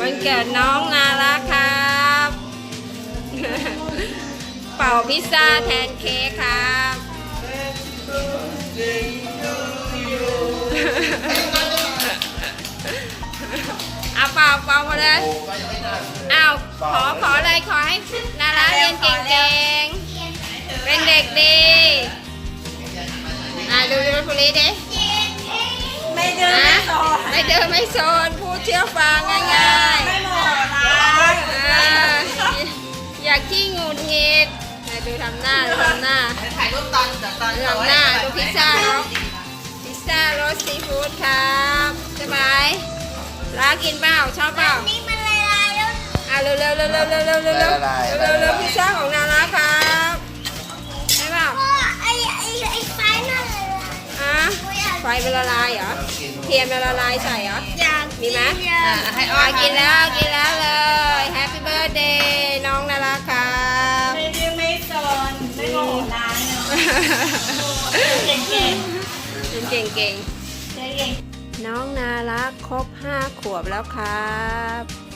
วันเกิดน้องนารักครับ เป่าพิซซ่าแทนเค้กครับเอาเป่าเป่ามาเลยเอาขอขออะไรขอให้นารักเรียนเก่งๆ เป็นเด็กดีอะดูดูคุรีดิไม่ดื้อนะไม่โซนไม่เดินไม่โซนพูดเชื่อฟังง่ายไทำหน้าดูทำหน้า ถ่ายรูปตอนจากตอนดูทำหน้าดูพิซซ่าเขาพิซซ่ารสซีฟู้ดครับใช่ไหมร้ากินเปล่าชอบเปล่านี่มันละลายแล้วอะเร็วเร็วเร็วเร็วเร็วเร็วเร็วเร็วเร็วเร็วพิซซ่าของนาราครับใช่เปล่าพ่อไอ้ไอ้ไอ้ไฟนั่นละลายอะไฟเป็นละลายเหรอเทียนเป็นละลายใส่เหรออยากมีไหมกินอะอะให้อ้ออะกินแล้วกินแล้ว เก่งเก่งเก่งเก่งน้องนารักครบห้าขวบแล้วครับ